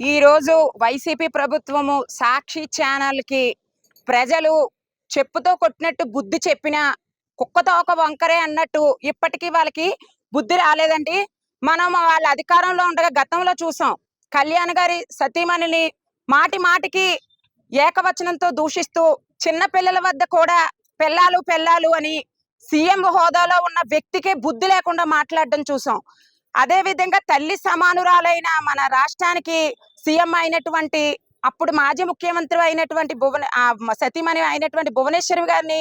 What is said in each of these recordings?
ఈ రోజు వైసీపీ ప్రభుత్వము సాక్షి ఛానల్కి ప్రజలు చెప్పుతో కొట్టినట్టు బుద్ధి చెప్పిన కుక్కతో ఒక వంకరే అన్నట్టు ఇప్పటికీ వాళ్ళకి బుద్ధి రాలేదండి. మనం వాళ్ళ అధికారంలో ఉండగా గతంలో చూసాం. కళ్యాణ్ గారి సతీమణిని మాటి మాటికి ఏకవచనంతో దూషిస్తూ చిన్న పిల్లల వద్ద కూడా పెళ్ళాలు పిల్లాలు అని సీఎం హోదాలో ఉన్న వ్యక్తికే బుద్ధి లేకుండా మాట్లాడడం చూసాం. అదే విధంగా తల్లి సమానురాలైన మన రాష్ట్రానికి సీఎం అయినటువంటి అప్పుడు మాజీ ముఖ్యమంత్రి అయినటువంటి భువన ఆ సతీమణి అయినటువంటి భువనేశ్వరి గారిని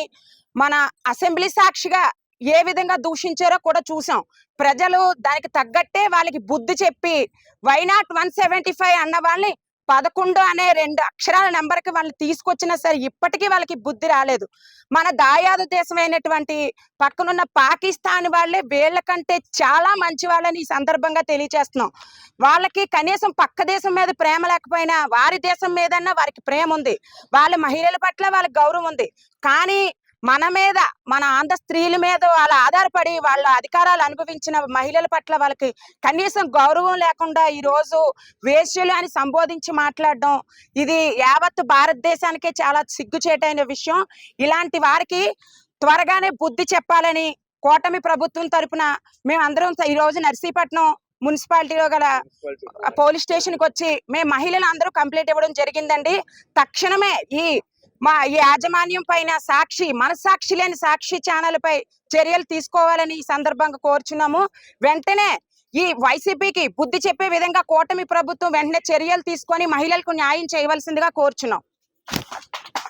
మన అసెంబ్లీ సాక్షిగా ఏ విధంగా దూషించారో కూడా చూసాం. ప్రజలు దానికి తగ్గట్టే వాళ్ళకి బుద్ధి చెప్పి why not one seventy five అన్న వాళ్ళని పదకొండు అనే రెండు అక్షరాల నెంబర్కి వాళ్ళు తీసుకొచ్చినా సరే ఇప్పటికీ వాళ్ళకి బుద్ధి రాలేదు. మన దాయాదు దేశమైనటువంటి పక్కనున్న పాకిస్తాన్ వాళ్ళే వీళ్ళకంటే చాలా మంచి వాళ్ళని ఈ సందర్భంగా తెలియజేస్తున్నాం వాళ్ళకి కనీసం పక్క దేశం మీద ప్రేమ లేకపోయినా వారి దేశం మీదన్నా వారికి ప్రేమ ఉంది వాళ్ళ మహిళల పట్ల వాళ్ళకి గౌరవం ఉంది. కానీ మన మీద మన ఆంధ్ర స్త్రీల మీద వాళ్ళ ఆధారపడి వాళ్ళ అధికారాలు అనుభవించిన మహిళల పట్ల వాళ్ళకి కనీసం గౌరవం లేకుండా ఈ రోజు వేశ్యలు అని సంబోధించి మాట్లాడడం ఇది యావత్ భారతదేశానికే చాలా సిగ్గుచేటైన విషయం. ఇలాంటి వారికి త్వరగానే బుద్ధి చెప్పాలని కూటమి ప్రభుత్వం తరపున మేము అందరం ఈ రోజు నర్సీపట్నం మున్సిపాలిటీలో గల పోలీస్ స్టేషన్కి వచ్చి మేము మహిళలు అందరూ కంప్లైంట్ ఇవ్వడం జరిగిందండి. తక్షణమే ఈ మా ఈ యాజమాన్యం పైన సాక్షి మనసాక్షి లేని సాక్షి ఛానల్ పై చర్యలు తీసుకోవాలని ఈ సందర్భంగా కోరుచున్నాము. వెంటనే ఈ వైసీపీకి బుద్ధి చెప్పే విధంగా కూటమి ప్రభుత్వం వెంటనే చర్యలు తీసుకొని మహిళలకు న్యాయం చేయవలసిందిగా కోరుచున్నాం.